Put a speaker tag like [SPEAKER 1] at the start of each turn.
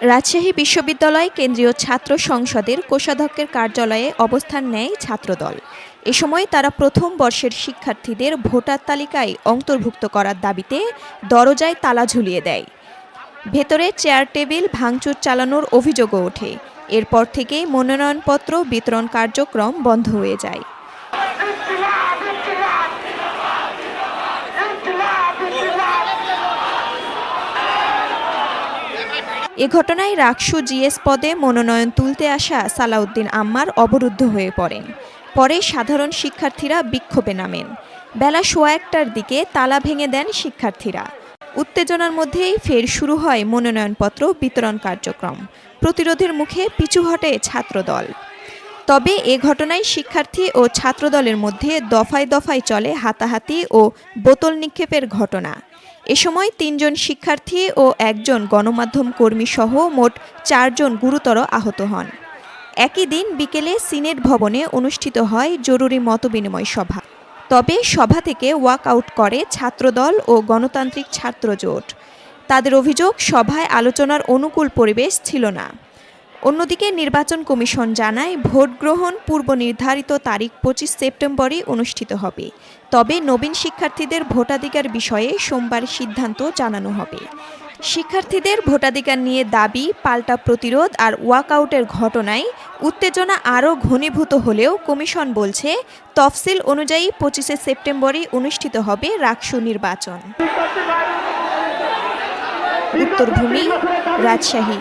[SPEAKER 1] রাজশাহী বিশ্ববিদ্যালয় কেন্দ্রীয় ছাত্র সংসদের কোষাধ্যক্ষের কার্যালয়ে অবস্থান নেয় ছাত্রদল। এ সময় তারা প্রথম বর্ষের শিক্ষার্থীদের ভোটার তালিকায় অন্তর্ভুক্ত করার দাবিতে দরজায় তালা ঝুলিয়ে দেয়। ভেতরে চেয়ার, টেবিল, ভাঙচুর চালানোর অভিযোগও ওঠে। এরপর থেকেই মনোনয়নপত্র বিতরণ কার্যক্রম বন্ধ হয়ে যায়। এ ঘটনায় রাকসু জিএস পদে মনোনয়ন তুলতে আসা সালাউদ্দিন আম্মার অবরুদ্ধ হয়ে পড়েন। পরে সাধারণ শিক্ষার্থীরা বিক্ষোভে নামেন। বেলা সোয়া একটার দিকে তালা ভেঙে দেন শিক্ষার্থীরা। উত্তেজনার মধ্যেই ফের শুরু হয় মনোনয়নপত্র বিতরণ কার্যক্রম। প্রতিরোধের মুখে পিছু হটে ছাত্রদল। তবে এ ঘটনায় শিক্ষার্থী ও ছাত্রদলের মধ্যে দফায় দফায় চলে হাতাহাতি ও বোতল নিক্ষেপের ঘটনা। এ সময় তিনজন শিক্ষার্থী ও একজন গণমাধ্যম কর্মী সহ মোট চারজন গুরুতর আহত হন। একই দিন বিকেলে সিনেট ভবনে অনুষ্ঠিত হয় জরুরি মতবিনিময় সভা। তবে সভা থেকে ওয়াক আউট করে ছাত্রদল ও গণতান্ত্রিক ছাত্র জোট তাদের অভিযোগ, সভায় আলোচনার অনুকূল পরিবেশ ছিল না। অন্যদিকে নির্বাচন কমিশন জানায় ভোট গ্রহণ পূর্ব নির্ধারিত তারিখ পঁচিশ সেপ্টেম্বরই অনুষ্ঠিত হবে। তবে নবীন শিক্ষার্থীদের ভোটাধিকার বিষয়ে সোমবার সিদ্ধান্ত জানানো হবে। শিক্ষার্থীদের ভোটাধিকার নিয়ে দাবি পাল্টা প্রতিরোধ আর ওয়াকআউটের ঘটনায় উত্তেজনা আরও ঘনীভূত হলেও কমিশন বলছে তফসিল অনুযায়ী পঁচিশে সেপ্টেম্বরই অনুষ্ঠিত হবে রাকসু নির্বাচন। উত্তরভূমি রাজশাহী।